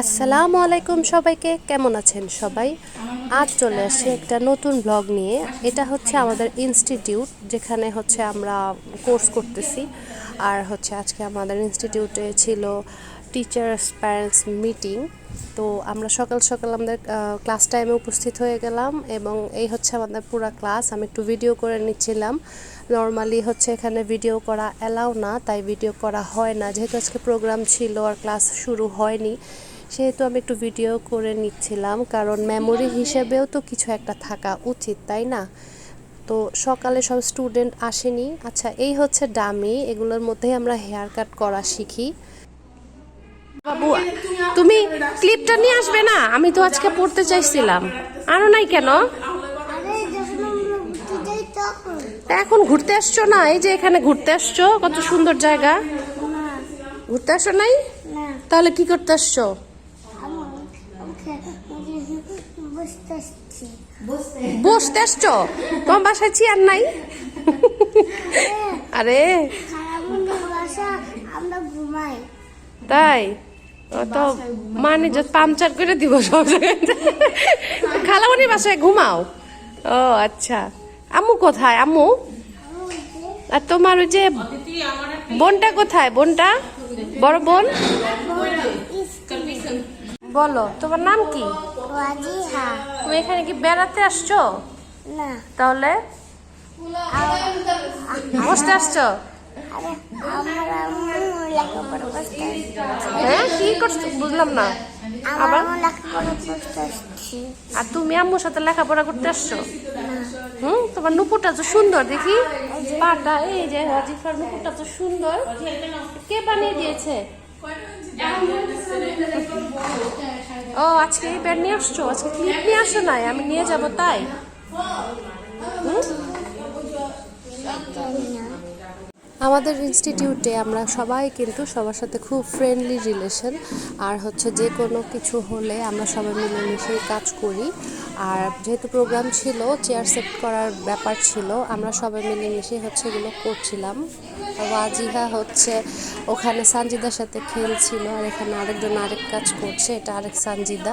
আসসালামু আলাইকুম সবাইকে, কেমন আছেন সবাই? আজ চলে আসছে একটা নতুন ব্লগ নিয়ে। এটা হচ্ছে আমাদের ইনস্টিটিউট যেখানে হচ্ছে আমরা কোর্স করতেছি। আর হচ্ছে আজকে আমাদের ইনস্টিটিউটে ছিল টিচার্স প্যারেন্টস মিটিং তো আমরা সকাল সকাল আমাদের ক্লাস টাইমে উপস্থিত হয়ে গেলাম এবং এই হচ্ছে আমাদের পুরো ক্লাস আমি একটু ভিডিও করে নিচ্ছিলাম। নর্মালি হচ্ছে এখানে ভিডিও করা অ্যালাউ না, তাই ভিডিও করা হয় না। যেহেতু আজকে প্রোগ্রাম ছিল আর ক্লাস শুরু হয়নি, সেহেতু আমি একটু ভিডিও করে নিচ্ছিলাম। কারণ মেমোরি হিসেবেও তো কিছু একটা থাকা উচিত, তাই না? তো সকালে সব স্টুডেন্ট আসেনি। আচ্ছা এই হচ্ছে ডামি এগুলোর মধ্যেই আমরা হেয়ার কাট করা শিখি। বাবু তুমি ক্লিপটা নিয়ে আসবে না? আমি তো আজকে পড়তে চাইছিলাম। আরও নাই কেন? এখন ঘুরতে আসছো না? এই যে এখানে ঘুরতে আসছো কত সুন্দর জায়গা। ঘুরতে আসো নাই? তাহলে কি করতে আসছো? বসতে আসছি? তোমার বাসায় চেয়ার নাই? আরে। আমরা ঘুমাই। তাই? তো মানে যে পাংচার করে দিব সব জায়গায়। খালামণির বাসায় ঘুমাও। ও আচ্ছা। আম্মু কোথায়? আম্মু? আর তোমার ওই যে বোনটা কোথায়? বোনটা? বড় বোন? বলো তোমার নাম কি? তুমি এখানে কি বেড়াতে আসছো? না। তাহলে? বসতে আসছো? হ্যাঁ কি করছ? বুঝলাম না। আর তুমি আম্মুর সাথে লেখাপড়া করতে আসছো? হুম, তোমার নুপুরটা তো সুন্দর, দেখি। পাটা, এই যে রাজিফার নুপুরটা তো সুন্দর। কে বানিয়ে দিয়েছে? ও, আজকে এই ব্যাগ নিয়ে আসছো? আজকে ক্লিপ নিয়ে আসো নাই, আমি নিয়ে যাব তাই। হুম? আমাদের ইনস্টিটিউটে আমরা সবাই কিন্তু সবার সাথে খুব ফ্রেন্ডলি রিলেশন আর হচ্ছে যে কোনো কিছু হলে আমরা সবাই মিলেমিশেই কাজ করি। আর যেহেতু প্রোগ্রাম ছিল চেয়ার সেট করার ব্যাপার ছিল আমরা সবাই মিলেমিশে হচ্ছে এগুলো করছিলাম। ওয়াজিহা হচ্ছে ওখানে সানজিদার সাথে খেলছিল আর এখানে আরেকজন আরেক কাজ করছে এটা আরেক সানজিদা।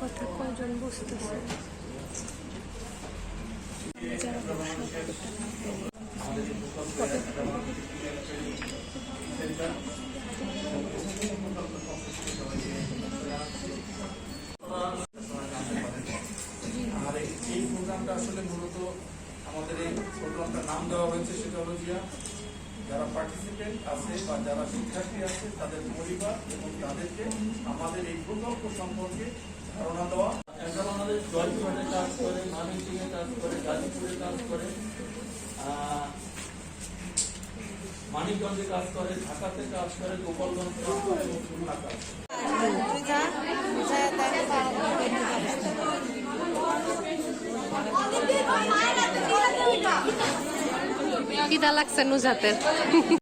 কথা কয়জন বুঝতেছে? আর এই প্রোগ্রামটা আসলে মূলত আমাদের এই প্রোগ্রামটার নাম দেওয়া হয়েছে সেটা হলো গিয়া যারা পার্টিসিপেন্ট আছে বা যারা শিক্ষার্থী আছে, তাদের পরিবার এবং তাদেরকে আমাদের এই প্রকল্প সম্পর্কে ধারণা মানিকগঞ্জে কাজ করে ঢাকাতে কাজ করে গোপালগঞ্জ কাজ করে খুলনা কাজ লাগছে নুজাতের?